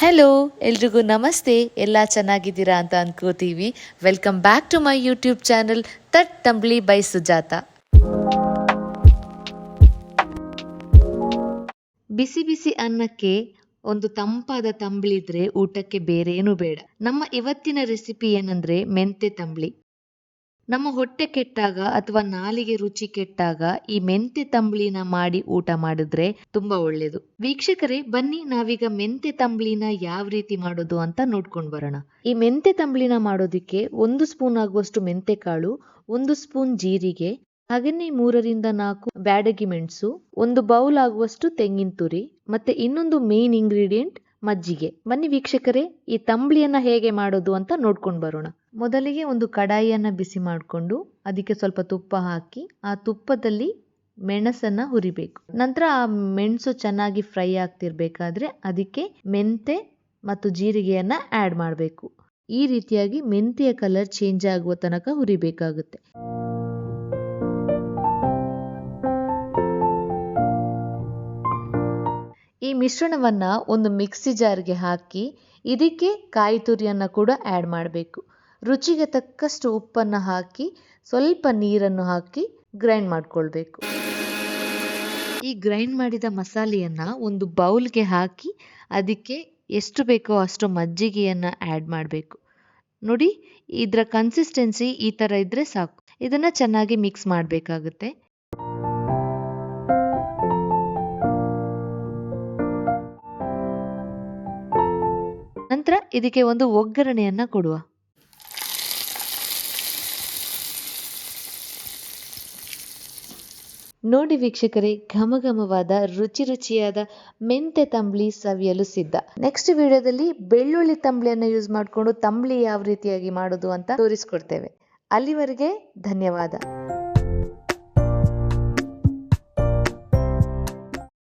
Hello ಎಲ್ರಿಗೂ ನಮಸ್ತೆ. ಎಲ್ಲ ಚೆನ್ನಾಗಿದ್ದೀರಾ ಅಂತ ಅನ್ಕೋತೀವಿ. Welcome back to my YouTube channel ತಟ್ ತಂಬ್ಳಿ ಬೈ ಸುಜಾತ ಬಿಸಿ ಬಿಸಿ ಅನ್ನಕ್ಕೆ ಒಂದು ತಂಪಾದ ತಂಬ್ಳಿದ್ರೆ ಊಟಕ್ಕೆ ಬೇರೆ ಏನು ಬೇಡ. ನಮ್ಮ ಇವತ್ತಿನ ರೆಸಿಪಿ ಏನಂದ್ರೆ ಮೆಂತೆ ತಂಬ್ಳಿ. ನಮ್ಮ ಹೊಟ್ಟೆ ಕೆಟ್ಟಾಗ ಅಥವಾ ನಾಲಿಗೆ ರುಚಿ ಕೆಟ್ಟಾಗ ಈ ಮೆಂತೆ ತಂಬ್ಳಿನ ಮಾಡಿ ಊಟ ಮಾಡಿದ್ರೆ ತುಂಬಾ ಒಳ್ಳೇದು. ವೀಕ್ಷಕರೇ, ಬನ್ನಿ ನಾವೀಗ ಮೆಂತೆ ತಂಬ್ಳಿನ ಯಾವ ರೀತಿ ಮಾಡೋದು ಅಂತ ನೋಡ್ಕೊಂಡು ಬರೋಣ. ಈ ಮೆಂತೆ ತಂಬ್ಳಿನ ಮಾಡೋದಿಕ್ಕೆ ಒಂದು ಸ್ಪೂನ್ ಆಗುವಷ್ಟು ಮೆಂತೆ ಕಾಳು ಒಂದು ಸ್ಪೂನ್ ಜೀರಿಗೆ, ಹಾಗೇನೆ ಮೂರರಿಂದ ನಾಲ್ಕು ಬ್ಯಾಡಗಿ ಮೆಣಸು, ಒಂದು ಬೌಲ್ ಆಗುವಷ್ಟು ತೆಂಗಿನ ತುರಿ, ಮತ್ತೆ ಇನ್ನೊಂದು ಮೇನ್ ಇಂಗ್ರೀಡಿಯೆಂಟ್ ಮಜ್ಜಿಗೆ. ಬನ್ನಿ ವೀಕ್ಷಕರೇ, ಈ ತಂಬ್ಳಿಯನ್ನ ಹೇಗೆ ಮಾಡೋದು ಅಂತ ನೋಡ್ಕೊಂಡು ಬರೋಣ. ಮೊದಲಿಗೆ ಒಂದು ಕಡಾಯಿಯನ್ನ ಬಿಸಿ ಮಾಡಿಕೊಂಡು ಅದಕ್ಕೆ ಸ್ವಲ್ಪ ತುಪ್ಪ ಹಾಕಿ, ಆ ತುಪ್ಪದಲ್ಲಿ ಮೆಣಸನ್ನ ಹುರಿಬೇಕು. ನಂತರ ಆ ಮೆಣಸು ಚೆನ್ನಾಗಿ ಫ್ರೈ ಆಗ್ತಿರ್ಬೇಕಾದ್ರೆ ಅದಕ್ಕೆ ಮೆಂತೆ ಮತ್ತು ಜೀರಿಗೆಯನ್ನ ಆಡ್ ಮಾಡಬೇಕು. ಈ ರೀತಿಯಾಗಿ ಮೆಂತೆಯ ಕಲರ್ ಚೇಂಜ್ ಆಗುವ ತನಕ ಹುರಿಬೇಕಾಗುತ್ತೆ. ಮಿಶ್ರಣವನ್ನ ಒಂದು ಮಿಕ್ಸಿ ಜಾರ್ಗೆ ಹಾಕಿ ಇದಕ್ಕೆ ಕಾಯಿ ತುರಿಯನ್ನ ಕೂಡ ಆಡ್ ಮಾಡಬೇಕು. ರುಚಿಗೆ ತಕ್ಕಷ್ಟು ಉಪ್ಪನ್ನು ಹಾಕಿ ಸ್ವಲ್ಪ ನೀರನ್ನು ಹಾಕಿ ಗ್ರೈಂಡ್ ಮಾಡ್ಕೊಳ್ಬೇಕು. ಈ ಗ್ರೈಂಡ್ ಮಾಡಿದ ಮಸಾಲೆಯನ್ನ ಒಂದು ಬೌಲ್ಗೆ ಹಾಕಿ ಅದಕ್ಕೆ ಎಷ್ಟು ಬೇಕೋ ಅಷ್ಟು ಮಜ್ಜಿಗೆಯನ್ನ ಆಡ್ ಮಾಡಬೇಕು. ನೋಡಿ, ಇದರ ಕನ್ಸಿಸ್ಟೆನ್ಸಿ ಈ ಥರ ಇದ್ರೆ ಸಾಕು. ಇದನ್ನ ಚೆನ್ನಾಗಿ ಮಿಕ್ಸ್ ಮಾಡಬೇಕಾಗುತ್ತೆ. ನಂತರ ಇದಕ್ಕೆ ಒಂದು ಒಗ್ಗರಣೆಯನ್ನ ಕೊಡುವ. ನೋಡಿ ವೀಕ್ಷಕರೇ, ಘಮಘಮವಾದ, ರುಚಿ ರುಚಿಯಾದ ಮೆಂತೆ ತಂಬ್ಳಿ ಸವಿಯಲು ಸಿದ್ಧ. ನೆಕ್ಸ್ಟ್ ವಿಡಿಯೋದಲ್ಲಿ ಬೆಳ್ಳುಳ್ಳಿ ತಂಬ್ಳಿಯನ್ನು ಯೂಸ್ ಮಾಡಿಕೊಂಡು ತಂಬ್ಳಿ ಯಾವ ರೀತಿಯಾಗಿ ಮಾಡೋದು ಅಂತ ತೋರಿಸ್ಕೊಡ್ತೇವೆ. ಅಲ್ಲಿವರೆಗೆ ಧನ್ಯವಾದ.